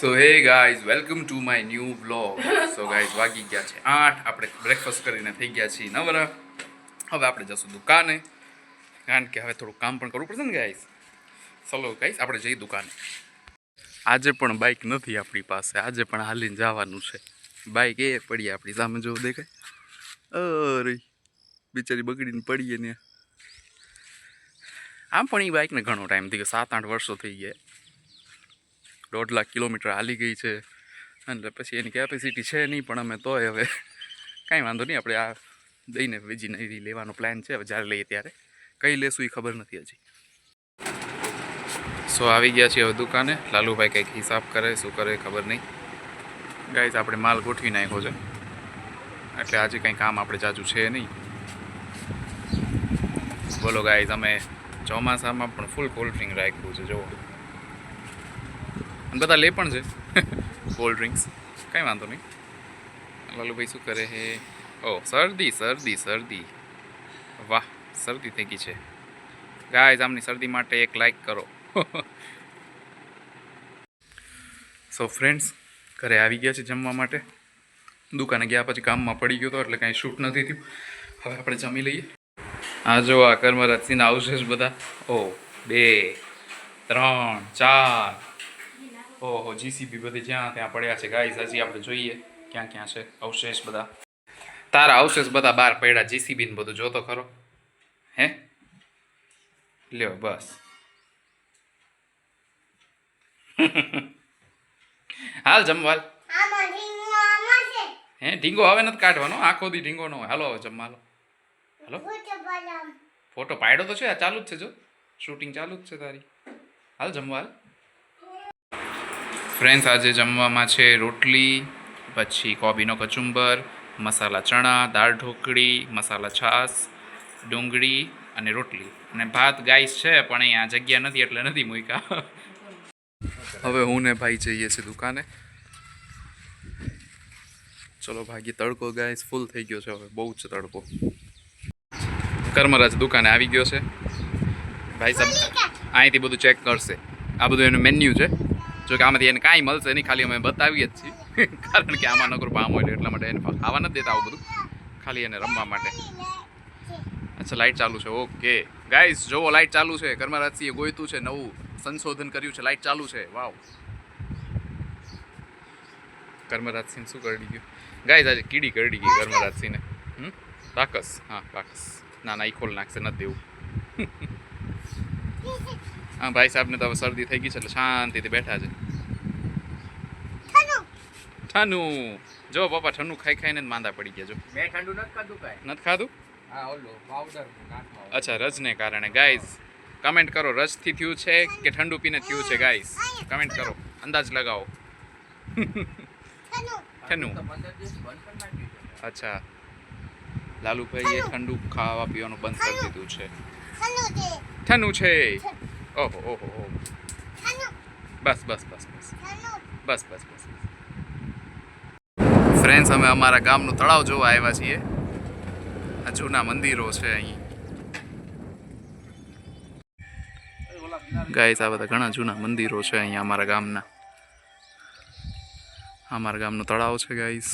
So hey guys welcome to my new vlog so guys વાગી ગયા છે આઠ. આપણે બ્રેકફાસ્ટ કરીને થઈ ગયા છીએ નવરા. હવે આપણે જશું દુકાને. કારણ કે હવે થોડું કામ પણ કરવું પડશે ને ગાઈઝ ચલો ગાઈઝ આપણે જઈએ દુકાને. આજે પણ બાઇક નથી આપણી પાસે. આજે પણ હાલીને જવાનું છે. બાઇક એ પડી આપણી સામે, જો દેખાય. અરે, બિચારી બગડીને પડીએ ને આમ પણ એ બાઇકને ઘણો ટાઈમ થઈ ગયો સાત આઠ વર્ષો થઈ ગયા. દોઢ લાખ કિલોમીટર હાલી ગઈ છે. અને પછી એની કેપેસિટી છે નહીં, પણ અમે તોય હવે કાંઈ વાંધો નહીં, આપણે આ દઈને વેજીનરી લેવાનો પ્લાન છે, હવે જ્યારે લઈએ ત્યારે. કઈ લેશું એ ખબર નથી હજી. સો આવી ગયા છીએ હવે દુકાને. લાલુભાઈ કંઈક હિસાબ કરે, શું કરે ખબર નહીં. ગાઈઝ આપણે માલ ગોઠવી નાખ્યો છે. એટલે આજે કંઈ કામ આપણે જાજુ છે નહીં. બોલો ગાઈઝ અમે ચોમાસામાં પણ ફૂલ કોલ્ડ ડ્રિંક રાખ્યું છે, જુઓ. બધા લે પણ છે. કોલ્ડ ડ્રિંક્સ કાંઈ વાંધો નહીં. લાલુભાઈ શું કરે હે? ઓ, શરદી શરદી શરદી. વાહ, શરદી થઈ ગઈ છે. ગાય આમની શરદી માટે એક લાઈક કરો. સો ફ્રેન્ડ્સ ઘરે આવી ગયા છે જમવા માટે. દુકાને ગયા પછી કામમાં પડી ગયો હતો એટલે કાંઈ શૂટ નથી થયું. હવે આપણે જમી લઈએ. આ જો આ કર્મ કર્મરાજસિંહ આવશે બધા. ઓ, બે, ત્રણ, ચાર ઓહો જીસીબી બધી જ્યાં ત્યાં પડ્યા છે. ગાઈઝ હજી આપણે જોઈએ ક્યાં ક્યાં છે. અવશેષ બધા. તારા અવશેષ બધા બહાર પડ્યા જીસીબી ને બધું જોતો ખરો. હે? લ્યો, બસ. હાલ, જમવાલ. હે, ઢીંગો હવે નથી કાઢવાનો, આખો દી ઢીંગો નો હાલો, હવે જમવા હાલો. ફોટો પાડ્યો તો છે ચાલુ જ છે જો. શૂટિંગ ચાલુ જ છે તારી. હાલ, જમવા હાલ. ફ્રેન્ડ્સ આજે જમવામાં છે રોટલી પછી કોબીનો કચુંબર મસાલા ચણા દાળ ઢોકળી મસાલા છાશ ડુંગળી અને રોટલી. અને ભાત ગાઈસ છે પણ અહીંયા જગ્યા નથી એટલે નથી મૂક્યા. હવે હું ને ભાઈ જઈએ છીએ દુકાને. ચલો ભાગી તડકો ગાઈસ ફૂલ થઈ ગયો છે હવે. બહુ જ તડકો. કર્મરાજ દુકાને આવી ગયો છે. ભાઈ સાહેબ અહીંથી બધું ચેક કરશે. આ બધું એનું મેન્યુ છે. જો કે આમાંથી એને કાંઈ મળશે નહીં, ખાલી અમે બતાવીએ જ છીએ. કારણ કે આમાં નકરું પામ હોય એટલા માટે એને ખાવા નથી દેતા આવું બધું. ખાલી એને રમવા માટે. અચ્છા લાઇટ ચાલુ છે. ઓકે. ગાઈસ જોવો લાઇટ ચાલુ છે. કર્મરાજસિંહે ગોયતું છે, નવું સંશોધન કર્યું છે. લાઇટ ચાલુ છે. વાવ. કર્મરાજસિંહ શું કરડી ગયું? ગાઈસ આજે કીડી કરડી ગઈ કર્મરાજસિંહને. હમ? રાકસ હા રાકસ ના ના એ ખોલ નાખશે. નથી દેવું. હા ભાઈ સાહેબને તો હવે શરદી થઈ ગઈ છે એટલે શાંતિથી બેઠા છે. ઠનુ. જો પપ્પા ઠનુ ખાઈ ખાઈને જ માંદા પડી ગયા જો. મેં ઠંડુ નથી ખાધું કાંઈ? નથી ખાધું? હા ઓલો પાવડર અચ્છા રજને કારણે. ગાઈઝ કમેન્ટ કરો રજથી થયું છે કે ઠંડુ પીને થયું છે ગાઈઝ કમેન્ટ કરો. અંદાજ લગાવો. ઠનુ. ઠંડુ અચ્છા. લાલુભાઈએ ઠંડુ ખાવા પીવાનું બંધ કરી દીધું છે. ઠનુ છે. ઓહો ઓહો ઓહો. બસ બસ બસ બસ. બસ બસ બસ. ફ્રેન્ડ્સ અમે અમારા ગામનું તળાવ જોવા આવ્યા છીએ. આ જૂના મંદિરો છે અહીં. ગાઈસ આ બધા ઘણા જૂના મંદિરો છે અહીંયા અમારા ગામના. અમારા ગામનું તળાવ છે ગાઈસ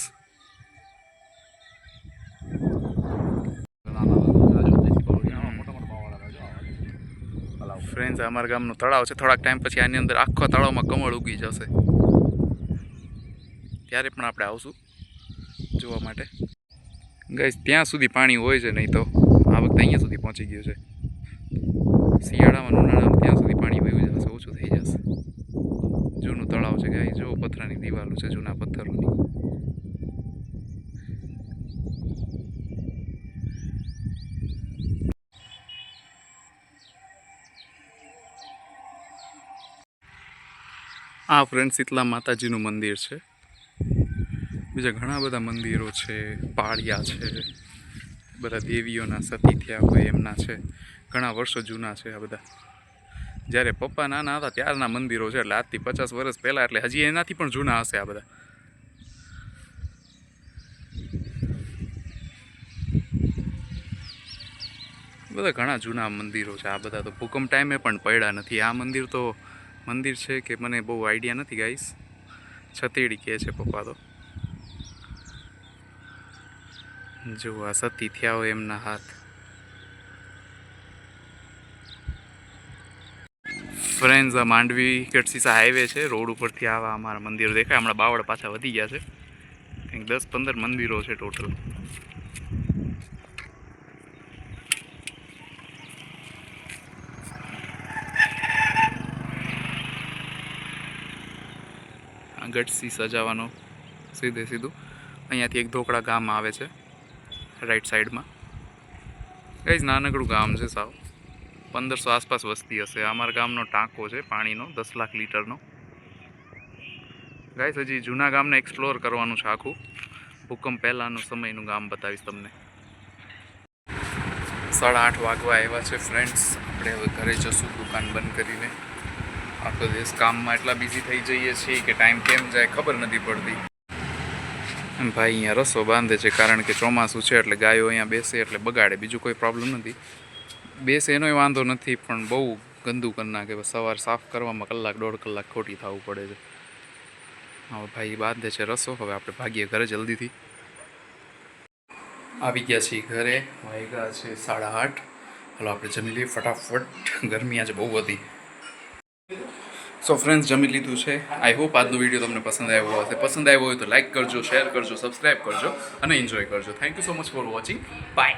ફ્રેન્ડ્સ અમારા ગામનું તળાવ છે. થોડાક ટાઈમ પછી આની અંદર આખો તળાવમાં કમળ ઉગી જશે. ત્યારે પણ આપણે આવશું જોવા માટે. ગઈ ત્યાં સુધી પાણી હોય છે, નહીં તો આ વખતે અહીંયા સુધી પહોંચી ગયું છે. શિયાળામાં ઉનાળામાં ત્યાં સુધી પાણી વહી જશે ઓછું થઈ જશે. જૂનું તળાવ છે ગાય જો પથરાની દિવાલો છે, જૂના પથ્થરોની. આ ફ્રેન્ડ શીતલા માતાજીનું મંદિર છે. બીજા ઘણા બધા મંદિરો છે, પાળિયા છે, બધા દેવીઓના સતી થયા હોય એમના છે, ઘણા વર્ષો જૂના છે આ બધા. જ્યારે પપ્પા નાના હતા ત્યારના મંદિરો છે, એટલે આજથી પચાસ વર્ષ પહેલાં, એટલે હજી એનાથી પણ જૂના હશે આ બધા. બધા ઘણા જૂના મંદિરો છે, આ બધા તો ભૂકંપ ટાઈમે પણ પડ્યા નથી. આ મંદિર તો મંદિર છે કે મને બહુ આઈડિયા નથી ગાઈસ છતેડી કહે છે પપ્પા તો. જો આ સતી થયા હોય એમના હાથ. ફ્રેન્ડ્સ આ માંડવી કેટસીસા હાઈવે છે. રોડ ઉપરથી આવા અમારા મંદિરો દેખાય. હમણાં બાવળ પાછા વધી ગયા છે. કંઈક દસ પંદર મંદિરો છે ટોટલ ગઢસી સજાવાનો સીધે સીધું. અહીંયાથી એક ધોકડા ગામ આવે છે રાઈટ સાઈડમાં કઈ નાનકડું ગામ છે સાવ. પંદરસો આસપાસ વસ્તી હશે. અમારા ગામનો ટાંકો છે, પાણીનો, દસ લાખ લીટરનો. ગાઈસ હજી જૂના ગામને એક્સપ્લોર કરવાનું છે આખું. ભૂકંપ પહેલાંનું સમયનું ગામ બતાવીશ તમને. સાડા આઠ વાગવા આવ્યા છે ફ્રેન્ડ્સ આપણે હવે ઘરે જશું, દુકાન બંધ કરીને. આખો દિવસ કામમાં એટલા બિઝી થઈ જઈએ છીએ કે ટાઈમ કેમ જાય ખબર નથી પડતી. ભાઈ અહીંયા રસો બાંધે છે કારણ કે ચોમાસું છે એટલે ગાયો અહીંયા બેસે એટલે બગાડે, બીજું કોઈ પ્રોબ્લેમ નથી. બેસે એનોય વાંધો નથી, પણ બહુ ગંદુ કરી નાખે. સવાર સાફ કરવામાં કલાક, દોઢ કલાક ખોટી થવું પડે છે. હવે ભાઈ બાંધે છે રસો. હવે આપણે ભાગીએ ઘરે જલ્દીથી. આવી ગયા છીએ ઘરે. વાગ્યા છે સાડા આઠ. હાલો, આપણે જમી લઈએ. ફટાફટ. ગરમી આજે બહુ વધી સો ફ્રેન્ડ્સ જમી લીધું છે. આઈ હોપ આજનો વીડિયો તમને પસંદ આવ્યો હશે. પસંદ આવ્યો હોય તો લાઈક કરજો શેર કરજો સબસ્ક્રાઈબ કરજો અને એન્જોય કરજો. Thank you so much for watching bye